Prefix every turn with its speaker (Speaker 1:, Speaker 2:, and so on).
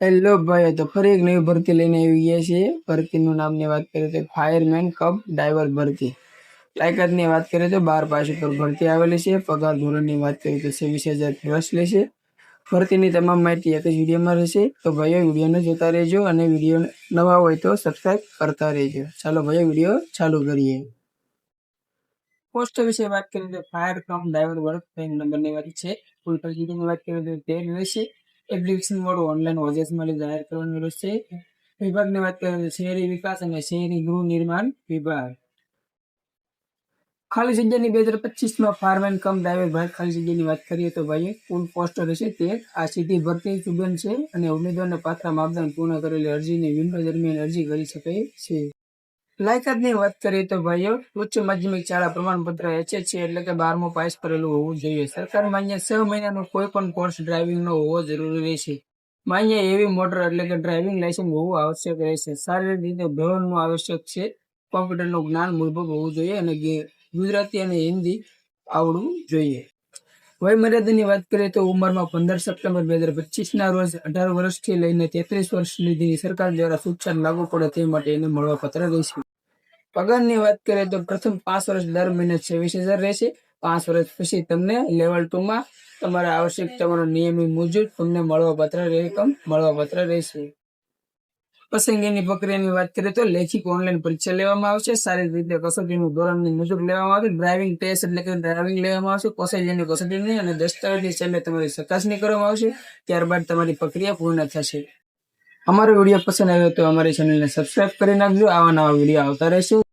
Speaker 1: Hello ભાઈ, તો ફરી એક નવી ભરતી લઈને આવી ગયા છીએ. ભરતીનું નામની વાત કરીએ તો ફાયરમેન કપ ડાઈવર ભરતી. લાયકાતની વાત કરીએ તો બાર પાસ ઉપર ભરતી આવેલી છે. પગાર ધોરણની વાત કરીએ તો છવ્વીસ હજાર પ્લસ લેશે ભરતીની તમામ માહિતી એક જ વિડીયોમાં રહેશે. તો ભાઈઓ વિડીયોને જોતા રહેજો અને વીડિયો નવા હોય તો સબસ્ક્રાઈબ કરતા રહેજો. ચાલો ભાઈઓ વીડિયો ચાલુ કરીએ. પોસ્ટ વિશે વાત કરીએ તો ફાયર કમ ડ્રાઈવર વર્ક નંબરની વાત છે. ફૂલ ફેસિલિટીની વાત કરીએ તો તે રહેશે. એપ્લિકેશન વાળું ઓનલાઈન ઓજેસ માટે જાહેર કરવાનું રહેશે વિભાગની વાત કરીએ શહેરી વિકાસ અને શહેરી ગૃહ નિર્માણ વિભાગ ખાલી જગ્યાની બે હજાર પચીસમાં ફાર્મેન કમ ડ્રાઈવર ભાઈ ખાલી જગ્યાની વાત કરીએ તો ભાઈ કુલ પોસ્ટ રહેશે તે આ સીધી ભરતી સુગંધ છે અને ઉમેદવારને પાત્ર માપદંડ પૂર્ણ કરેલી અરજીની વિન્ડો દરમિયાન અરજી કરી શકે છે લાયકાતની વાત કરીએ તો ભાઈઓ, ઉચ્ચ માધ્યમિક શાળા પ્રમાણપત્ર એચએચ છે એટલે કે બારમો પાસ કરેલું હોવું જોઈએ. સરકાર માન્ય છ મહિનાનો કોઈ પણ કોર્સ ડ્રાઇવિંગનો હોવો જરૂરી રહેશે માન્ય એવી મોટર એટલે કે ડ્રાઇવિંગ લાયસન્સ હોવું આવશ્યક રહેશે. શારીરિક રીતે ભ્રમણનું આવશ્યક છે. કોમ્પ્યુટરનું જ્ઞાન મૂળભૂત હોવું જોઈએ અને ગુજરાતી અને હિન્દી આવડવું જોઈએ. વય મર્યાદાની વાત કરીએ તો ઉંમરમાં પંદર સપ્ટેમ્બર બે હજાર પચીસના રોજ અઢાર વર્ષથી લઈને તેત્રીસ વર્ષ સુધીની સરકાર દ્વારા સૂચના લાગુ પડે તે માટે એને મળવાપત્ર રહેશે. પગારની વાત કરીએ તો પ્રથમ પાંચ વર્ષ દર મહિને છવ્વીસ હજાર રહેશે પાંચ વર્ષ પછી તમને લેવલ ટુ માં તમારા તમારો નિયમિત મુજબ તમને મળવાપત્ર રકમ મળવાપત્ર રહેશે પસંદગીની પ્રક્રિયાની વાત કરીએ તો લેખિત ઓનલાઈન પરીક્ષા લેવામાં આવશે. સારી રીતે કસોટીનું ધોરણની મુજબ લેવામાં આવશે. ડ્રાઇવિંગ ટેસ્ટ એટલે કે ડ્રાઇવિંગ લેવામાં આવશે. કોસેજની કસોટીની અને દસ્તાવેજની છેલ્લે તમારી ચકાસણી કરવામાં આવશે. ત્યારબાદ તમારી પ્રક્રિયા પૂર્ણ થશે. અમારો વીડિયો પસંદ આવ્યો તો અમારી ચેનલને સબસ્ક્રાઈબ કરી નાખજો. આવા નવા વીડિયો આવતા રહેશે.